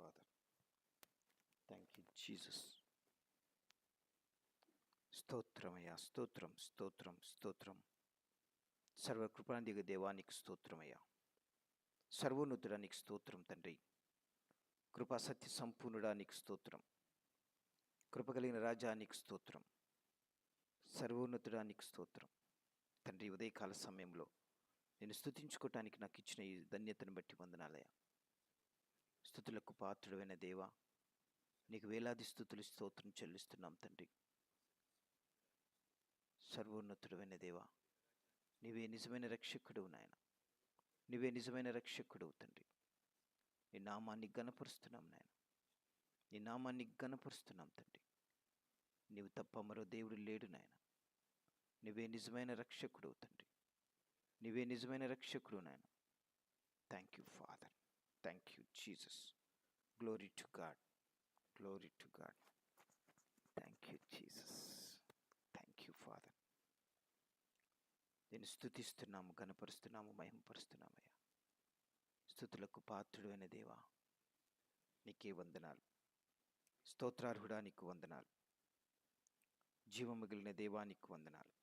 Father. Thank you, Jesus. స్తోత్రమయ్యా స్తోత్రం స్తోత్రం స్తోత్రం. సర్వకృపానిధిగ దేవానికి స్తోత్రమయ్యా సర్వోన్నతుడానికి స్తోత్రం తండ్రి. కృపాసత్య సంపూర్ణుడానికి స్తోత్రం. కృప కలిగిన రాజానికి స్తోత్రం. సర్వోన్నతుడానికి స్తోత్రం. తండ్రి ఉదయకాల సమయంలో నేను స్తుతించుకోవటానికి నాకు ఇచ్చిన ఈ ధన్యతను బట్టి వందనాలయ్యా. స్థుతులకు పాత్రుడైన దేవా నీకు వేలాది స్థుతులు స్తోత్రం చెల్లిస్తున్నాం తండ్రి. సర్వోన్నతుడైన దేవా నీవే నిజమైన రక్షకుడు నాయన. నీవే నిజమైన రక్షకుడు తండ్రి. నీ నామాన్ని గనపరుస్తున్నాం నాయన. నీ నామాన్ని గనపరుస్తున్నాం తండ్రి. నీవు తప్ప మరో దేవుడు లేడు నాయన. నువ్వే నిజమైన రక్షకుడు తండ్రి. నీవే నిజమైన రక్షకుడు నాయన. Thank you father thank you Jesus glory to God glory to God thank you Jesus thank you father నేను స్థుతిస్తున్నాము గనపరుస్తున్నాము మహిమపరుస్తున్నామయ్యా స్థుతులకు పాత్రుడు అయిన దేవా నీకే వందనాలు. స్తోత్రార్హుడా నీకు వందనాలు. జీవం మిగిలిన దేవా నీకు వందనాలు.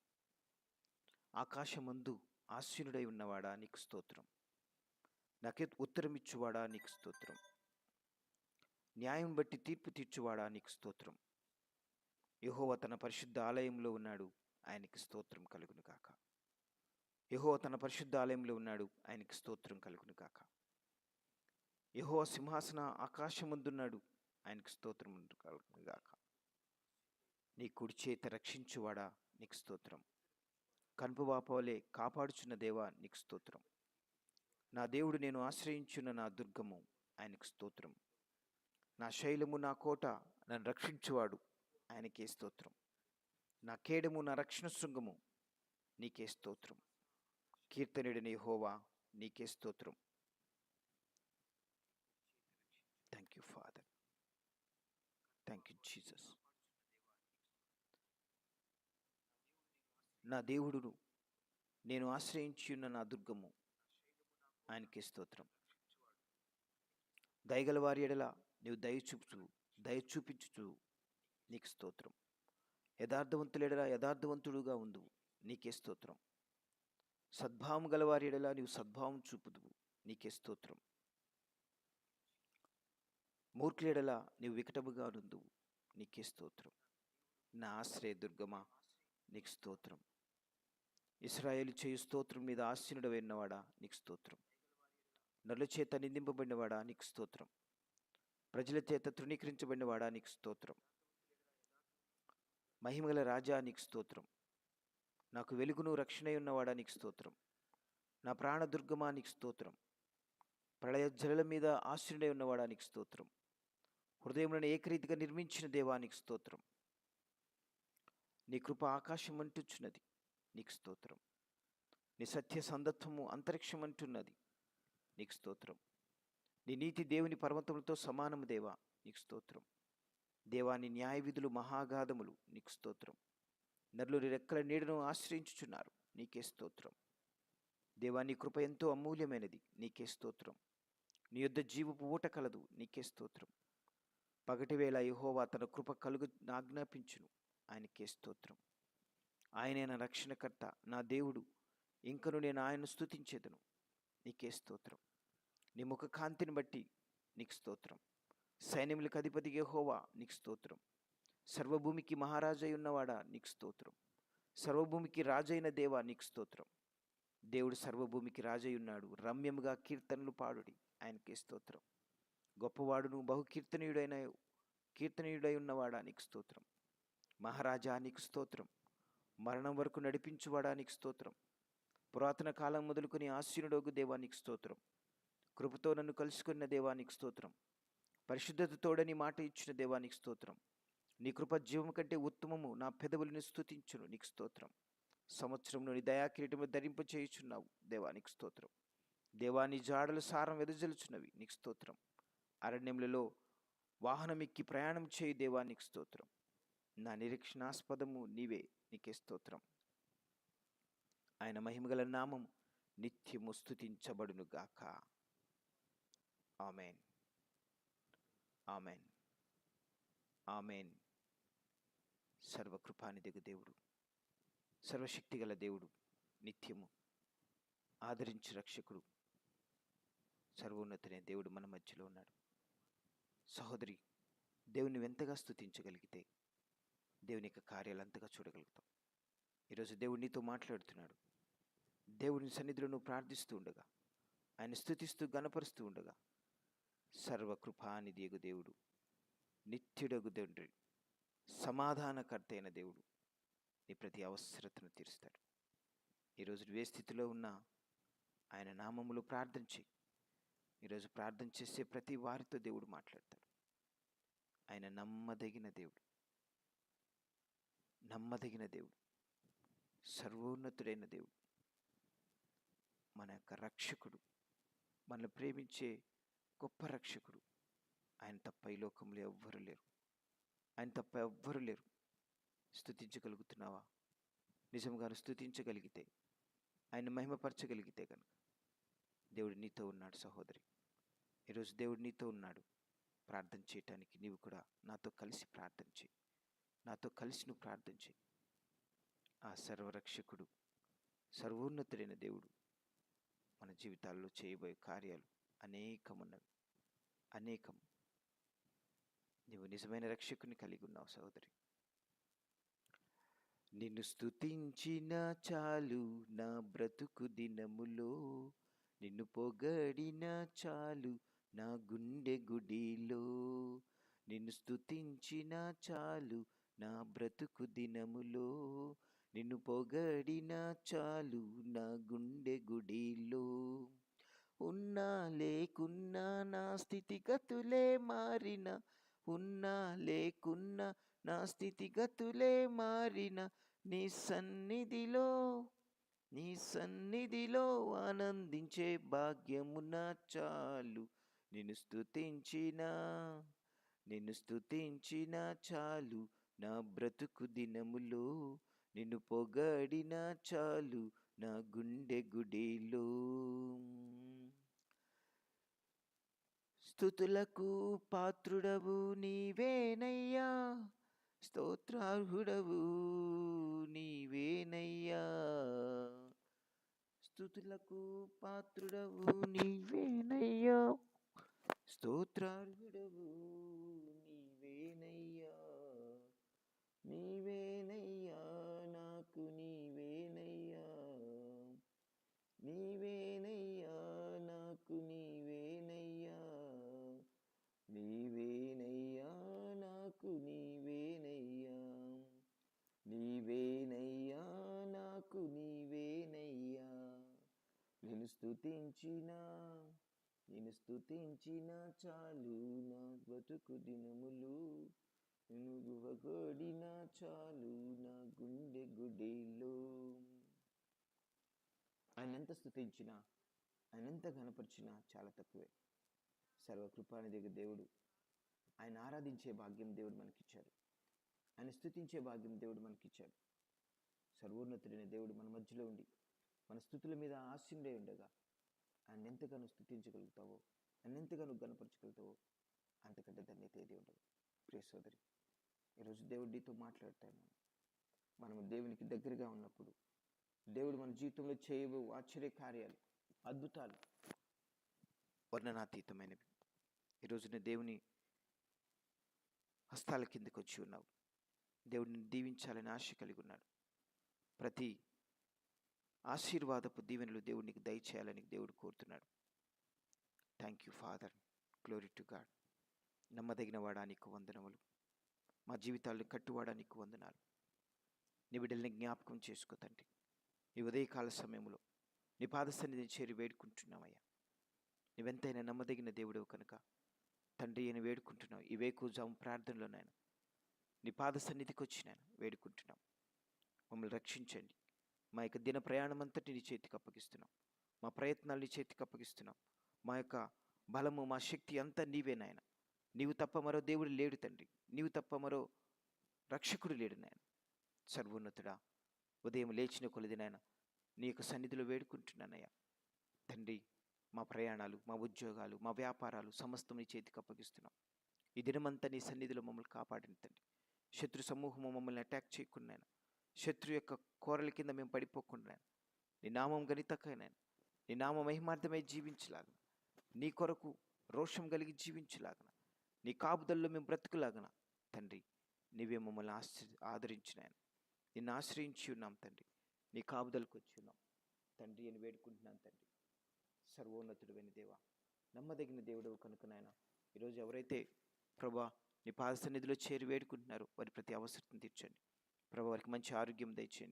ఆకాశమందు ఆశీనుడై ఉన్నవాడా నీకు స్తోత్రం. నాకే ఉత్తరం ఇచ్చువాడా నీకు స్తోత్రం? న్యాయం బట్టి తీర్పు తీర్చువాడా నీకు స్తోత్రం? యహోవ తన పరిశుద్ధ ఆలయంలో ఉన్నాడు ఆయనకి స్తోత్రం కలుగును కాక యహోవ తన పరిశుద్ధ ఆలయంలో ఉన్నాడు ఆయనకి స్తోత్రం కలుగును కాక యహోవ సింహాసన ఆకాశముందున్నాడు ఆయనకి స్తోత్రం కలుగును గాక. నీ కుడి చేత రక్షించువాడా నీకు స్తోత్రం? కనుపు వాపవలే కాపాడుచున్న దేవా నీకు స్తోత్రం? నా దేవుడు నేను ఆశ్రయించున్న నా దుర్గము ఆయనకు స్తోత్రం. నా శైలము నా కోట నన్ను రక్షించువాడు ఆయనకే స్తోత్రం. నా కేడము నా రక్షణ శృంగము నీకే స్తోత్రం. కీర్తనుడిని హోవా నీకే స్తోత్రం. Thank you father thank you Jesus నా దేవుడును నేను ఆశ్రయించి ఉన్న నా దుర్గము ఆయనకి స్తోత్రం. దయగల వారి ఎడల నీవు దయ చూపుచు దయ చూపించుచు నీకు స్తోత్రం. యథార్థవంతులెడల యథార్థవంతుడుగా ఉండు నీకే స్తోత్రం. సద్భావం గలవారి ఎడల నీవు సద్భావం చూపుదువు నీకే స్తోత్రం. మూర్ఖులెడల నీవు వికటముగా నుందువు నీకే స్తోత్రం. నా ఆశ్రయ దుర్గమా నీకు స్తోత్రం. ఇస్రాయేలు చేయు స్తోత్రం మీద ఆశీనుడు విన్నవాడా నీకు స్తోత్రం. నరుల చేత నిందింపబడినవాడా? నీకు స్తోత్రం. ప్రజల చేత తృణీకరించబడినవాడా? నీకు స్తోత్రం. మహిమగల రాజా? నీకు స్తోత్రం. నాకు వెలుగును రక్షణ ఉన్నవాడా? నీకు స్తోత్రం. నా ప్రాణదుర్గమా నీకు స్తోత్రం. ప్రళయ జలల మీద ఆశ్రయుడై ఉన్నవాడా? నీకు స్తోత్రం. హృదయములను ఏకరీతిగా నిర్మించిన దేవానికి స్తోత్రం. నీ కృప ఆకాశం అంటుచున్నది నీకు స్తోత్రం. నీ సత్య సందత్వము అంతరిక్షం అంటున్నది నీకు స్తోత్రం. నీ నీతి దేవుని పర్వతములతో సమానము దేవా నీకు స్తోత్రం. దేవాని న్యాయ విధులు మహాగాధములు నీకు స్తోత్రం. నరులు రెక్కల నీడను ఆశ్రయించుచున్నారు నీకే స్తోత్రం. దేవా నీ కృప ఎంతో అమూల్యమైనది నీకే స్తోత్రం. నీ యొద్ద జీవపు ఊట కలదు నీకే స్తోత్రం. పగటివేళ యహోవా తన కృప కలుగు ఆజ్ఞాపించును ఆయనకే స్తోత్రం. ఆయనే నా రక్షణకర్త నా దేవుడు. ఇంకను నేను ఆయన్ను స్థుతించేదను నీకే స్తోత్రం. నీ ముఖ కాంతిని బట్టి నీకు స్తోత్రం. సైన్యములకు అధిపతి యెహోవా నీకు స్తోత్రం. సర్వభూమికి మహారాజై ఉన్నవాడా నీకు స్తోత్రం. సర్వభూమికి రాజైన దేవా నీకు స్తోత్రం. దేవుడు సర్వభూమికి రాజై ఉన్నాడు. రమ్యముగా కీర్తనలు పాడుడి. ఆయనకే స్తోత్రం. గొప్పవాడును బహుకీర్తనీయుడైన కీర్తనీయుడై ఉన్నవాడా నీకు స్తోత్రం. మహారాజా నీకు స్తోత్రం. మరణం వరకు నడిపించువాడా నీకు స్తోత్రం. పురాతన కాలం మొదలుకొని ఆశీనుడోగు దేవానికి స్తోత్రం. కృపతో నన్ను కలుసుకున్న దేవానికి స్తోత్రం. పరిశుద్ధతతోడని మాట ఇచ్చిన దేవానికి స్తోత్రం. నీ కృప జీవము కంటే ఉత్తమము నా పెదవులను స్తుతించును నీకు స్తోత్రం. సంవత్సరంలో నీ దయాకిరీటము ధరింప చేయుచున్నావు దేవానికి స్తోత్రం. దేవాని జాడలు సారం వెదజలుచున్నవి నీకు స్తోత్రం. అరణ్యములలో వాహనమిక్కి ప్రయాణం చేయి దేవానికి స్తోత్రం. నా నిరీక్షణాస్పదము నీవే నీకే స్తోత్రం. ఆయన మహిమగల నామం నిత్యము స్థుతించబడునుగాక గాక ఆమెన్ ఆమెన్ ఆమెన్ సర్వకృపానిదిగు దేవుడు. సర్వశక్తిగల దేవుడు నిత్యము. ఆదరించు రక్షకుడు. సర్వోన్నతునే దేవుడు మన మధ్యలో ఉన్నాడు. సహోదరి దేవుని ఎంతగా స్థుతించగలిగితే దేవుని యొక్క కార్యాలు అంతగా చూడగలుగుతాం. ఈరోజు దేవుడు నీతో మాట్లాడుతున్నాడు. దేవుని సన్నిధిలో నువ్వు ప్రార్థిస్తూ ఉండగా ఆయన స్థుతిస్తూ గణపరుస్తూ ఉండగా సర్వకృపానిదియగు దేవుడు నిత్యుడగు తండ్రి సమాధానకర్త అయిన దేవుడు నీ ప్రతి అవసరతను తీరుస్తాడు ఈరోజు ఏ స్థితిలో ఉన్నా ఆయన నామములు ప్రార్థన చేయి ఈరోజు ప్రార్థన చేసే ప్రతి వారితో దేవుడు మాట్లాడతాడు. ఆయన నమ్మదగిన దేవుడు నమ్మదగిన దేవుడు సర్వోన్నతుడైన దేవుడు మన యొక్క రక్షకుడు మనల్ని ప్రేమించే గొప్ప రక్షకుడు. ఆయన తప్ప ఈ లోకంలో ఎవ్వరు లేరు. ఆయన తప్ప ఎవ్వరు లేరు. స్థుతించగలుగుతున్నావా నిజంగాను స్థుతించగలిగితే ఆయన మహిమపరచగలిగితే కనుక దేవుడు నీతో ఉన్నాడు సహోదరి. ఈరోజు దేవుడు నీతో ఉన్నాడు. ప్రార్థన చేయటానికి నీవు కూడా నాతో కలిసి ప్రార్థన చేయి. నాతో కలిసి నువ్వు ప్రార్థన చేయి. ఆ సర్వరక్షకుడు సర్వోన్నతుడైన దేవుడు మన జీవితాల్లో చేయబోయే కార్యాలు అనేకమున్నవి. అనేకం నీవు నిజమైన రక్షకుని కలిగి ఉన్నావు సహోదరి. నిన్ను స్తుతించిన చాలు నా బ్రతుకు దినములో నిన్ను పొగడిన చాలు నా గుండె గుడిలో. నిన్ను స్తుతించిన చాలు నా బ్రతుకు దినములో నిన్ను పొగడిన చాలు నా గుండె గుడిలో. ఉన్నా లేకున్నా నా స్థితిగతులే మారిన. ఉన్నా లేకున్నా నా స్థితిగతులే మారిన. నీ సన్నిధిలో నీ సన్నిధిలో ఆనందించే భాగ్యమున చాలు. నిన్ను స్తుతించిన నిన్ను స్తుతించిన చాలు. నా బ్రతుకు దినములో నిన్ను పొగడిన చాలు. నా గుండె గుడిలో స్థుతులకు పాత్రుడవు నీవేనయ్యా. స్తోత్రార్హుడవు నీవేనయ్యా. స్థుతులకు పాత్రుడవు నీవేనయ్యా. స్తోత్రార్హుడవు స్థుతించిన స్తుతించిన నేను స్తుతించిన చాలు నా బతుకు దినములు. నేను గువగొడిన చాలు నా గుండె గుడిలో. ఆయన ఎంత స్థుతించినా ఆయన ఎంత చాలా తక్కువే. సర్వకృపానిదిగ దేవుడు ఆయన ఆరాధించే భాగ్యం దేవుడు మనకిచ్చాడు. ఆయన స్థుతించే భాగ్యం దేవుడు మనకిచ్చాడు. సర్వోన్నతుడైన దేవుడు మన మధ్యలో ఉండి మన స్థుతుల మీద ఆశీనుడై ఉండగా ఆయన ఎంతగానో స్థుతించగలుగుతావో ఆయన ఎంతగానో గణపరచగలుగుతావో అంతకంటే ధన్యత ఏది ఉండదు. ప్రియ సోదరి ఈరోజు దేవుడు నీతో మాట్లాడతాను మనము దేవునికి దగ్గరగా ఉన్నప్పుడు దేవుడు మన జీవితంలో చేయబో ఆశ్చర్య కార్యాలు అద్భుతాలు వర్ణనాతీతమైనవి. ఈరోజున దేవుని హస్తాల కిందకి వచ్చి ఉన్నావు. దేవుడిని దీవించాలని ఆశ కలిగి ఉన్నాడు. ప్రతి ఆశీర్వాదపు దీవెనలు దేవునికి దయచేయాలని దేవుడు కోరుతున్నాడు. Thank you father glory to God నమ్మదగిన వాడానికి వందనములు. మా జీవితాలను కట్టువాడానికి వందనాలు. నీ బిడ్డల్ని జ్ఞాపకం చేసుకో తండ్రి. ఈ ఉదయకాల సమయంలో నీ పాద సన్నిధిని చేరి వేడుకుంటున్నామయ్యా. నువ్వెంతైనా నమ్మదగిన దేవుడు కనుక. తండ్రి అని వేడుకుంటున్నావు ఈ వేకుజాము ప్రార్థనలో నాయన. నీ పాద సన్నిధికి వచ్చి నేను వేడుకుంటున్నాం. మమ్మల్ని రక్షించండి. మా యొక్క దిన ప్రయాణం అంతటి నీ చేతికి అప్పగిస్తున్నాం. మా ప్రయత్నాలు నీ చేతికి అప్పగిస్తున్నాం. మా యొక్క బలము మా శక్తి అంతా నీవే నాయన. నీవు తప్ప మరో దేవుడు లేడు తండ్రి. నీవు తప్ప మరో రక్షకుడు లేడు నాయన. సర్వోన్నతుడా ఉదయం లేచిన కొలిది నాయన నీ యొక్క సన్నిధిలో వేడుకుంటున్నానయ్యా. తండ్రి మా ప్రయాణాలు మా ఉద్యోగాలు మా వ్యాపారాలు సమస్తం నీ చేతికి అప్పగిస్తున్నాం. ఈ దినమంతా నీ సన్నిధిలో మమ్మల్ని కాపాడిన తండ్రి. శత్రు సమూహము మమ్మల్ని అటాక్ చేయకుండా నాయన. శత్రు యొక్క కోరల కింద మేము పడిపోకుండా నీ నామం గణితకైనా నీ నామ మహిమార్థమై జీవించలాగన. నీ కొరకు రోషం కలిగి జీవించలాగన. నీ కాపుదల్లో మేము బ్రతుకులాగన. తండ్రి నీవే మమ్మల్ని ఆశ్ర ఆదరించినాయన నిన్ను ఆశ్రయించి ఉన్నాం తండ్రి. నీ కాపుదలకు వచ్చి ఉన్నాం. తండ్రి అని వేడుకుంటున్నాను తండ్రి. సర్వోన్నతుడైన దేవ నమ్మదగిన దేవుడు కనుక నాయన ఈరోజు ఎవరైతే ప్రభా నీ పాద సన్నిధిలో చేరి వేడుకుంటున్నారో వారి ప్రతి అవసరం తీర్చండి. ప్రభు వారికి మంచి ఆరోగ్యం దయచేయండి.